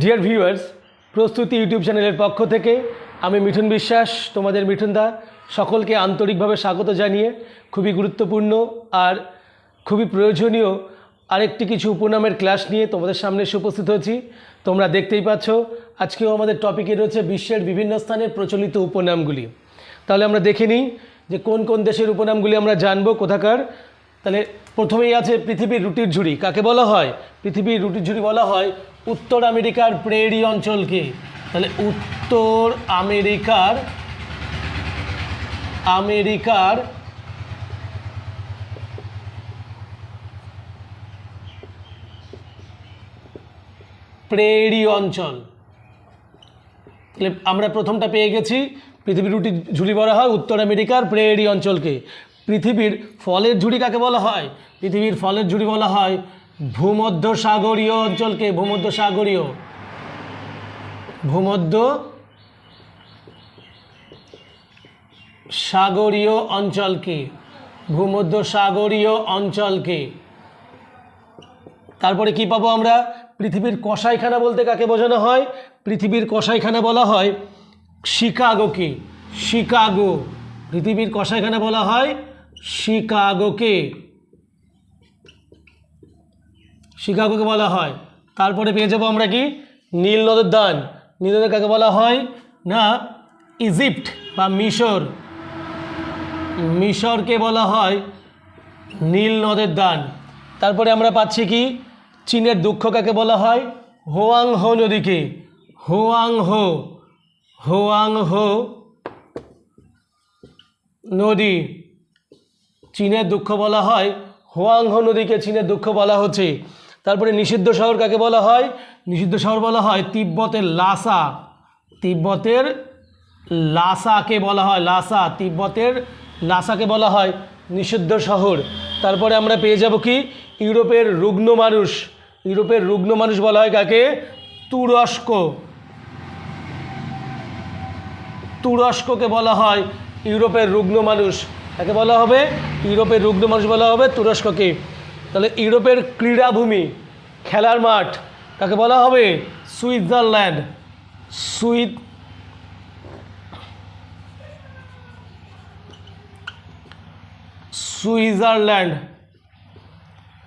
Dear viewers প্রস্তুতি YouTube চ্যানেলের পক্ষ থেকে আমি মিঠুন বিশ্বাস, তোমাদের মিঠুন দা, সকলকে আন্তরিকভাবে স্বাগত জানিয়ে খুবই গুরুত্বপূর্ণ আর খুবই প্রয়োজনীয় আরেকটি কিছু উপনামের ক্লাস নিয়ে তোমাদের সামনে এসে উপস্থিত হয়েছি। তোমরা দেখতেই পাচ্ছ, আজকেও আমাদের টপিকে রয়েছে বিশ্বের বিভিন্ন স্থানের প্রচলিত উপনামগুলি। তাহলে আমরা দেখে নিই যে কোন কোন দেশের উপনামগুলি আমরা জানব, কোথাকার তাহলে প্রথমেই আছে পৃথিবীর রুটির ঝুড়ি। কাকে বলা হয়? পৃথিবীর রুটির ঝুড়ি বলা হয় উত্তর আমেরিকার প্রেরি অঞ্চলকে। তাহলে উত্তর আমেরিকার আমেরিকার প্রেরি অঞ্চল। তাহলে আমরা প্রথমটা পেয়ে গেছি। পৃথিবীর রুটি ঝুড়ি বলা হয় উত্তর আমেরিকার প্রেরি অঞ্চলকে। পৃথিবীর ফলের ঝুড়ি কাকে বলা হয়? পৃথিবীর ফলের ঝুড়ি বলা হয় ভূমধ্য সাগরীয় অঞ্চলকে। ভূমধ্য সাগরীয় ভূমধ্য সাগরীয় অঞ্চলকে। ভূমধ্য সাগরীয় অঞ্চলকে। তারপরে কি পাবো আমরা? পৃথিবীর কসাইখানা বলতে কাকে বোঝানো হয়? পৃথিবীর কসাইখানা বলা হয় শিকাগোকে। শিকাগো। পৃথিবীর কসাইখানা বলা হয় শিকাগোকে। শিকাগোকে বলা হয়। তারপরে পেয়ে যাব আমরা কি? নীল নদের দান। নীল নদের কাকে বলা হয়? না, ইজিপ্ট বা মিশর। মিশরকে বলা হয় নীল নদের দান। তারপরে আমরা পাচ্ছি কি? চীনের দুঃখ কাকে বলা হয়? হোয়াং হো নদীকে। হোয়াং হো হোয়াং হো নদী। চীনের দুঃখ বলা হয় হোয়াং হো নদীকে চীনের দুঃখ বলা হচ্ছে। তারপরে নিষিদ্ধ শহর কাকে বলা হয়? নিষিদ্ধ শহর বলা হয় তিব্বতের লাসা। তিব্বতের লাসাকে বলা হয়, লাসা। তিব্বতের লাসাকে বলা হয় নিষিদ্ধ শহর। তারপরে আমরা পেয়ে যাব কি? ইউরোপের রুগ্ন মানুষ। ইউরোপের রুগ্ন মানুষ বলা হয় কাকে? তুরস্ক। তুরস্ককে বলা হয় ইউরোপের রুগ্ন মানুষ। তাকে বলা হবে ইউরোপের রুগ্ন মানুষ বলা হবে তুরস্ককে। তাহলে ইউরোপের ক্রীড়াভূমি, খেলার মাঠ, তাকে বলা হবে সুইজারল্যান্ড। সুইদ সুইজারল্যান্ড।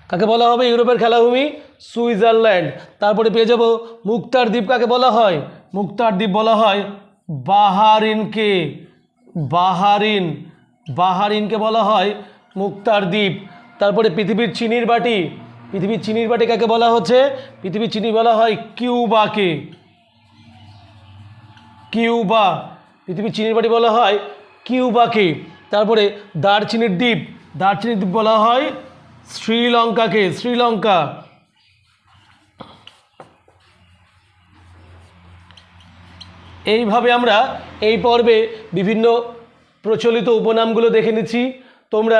কাকে বলা হবে ইউরোপের খেলাভূমি? সুইজারল্যান্ড। তারপরে পেয়ে যাব মুক্তার দ্বীপ কাকে বলা হয়? মুক্তার দ্বীপ বলা হয় বাহারিনকে। বাহারিন। বাহারিনকে বলা হয় মুক্তার দ্বীপ। তারপরে পৃথিবীর চিনির বাটি। পৃথিবীর চিনির বাটি কাকে বলা হচ্ছে? পৃথিবীর চিনি বলা হয় কিউবাকে। কিউবা। পৃথিবীর চিনির বাটি বলা হয় কিউবাকে। তারপরে দারচিনির দ্বীপ। দারচিনির দ্বীপ বলা হয় শ্রীলঙ্কাকে। শ্রীলঙ্কা। এইভাবে আমরা এই পর্বে বিভিন্ন প্রচলিত উপনামগুলো দেখে নিচ্ছি। তোমরা,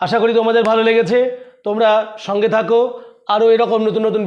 আশা করি তোমাদের ভালো লেগেছে। তোমরা সঙ্গে থাকো। আরও এরকম নতুন নতুন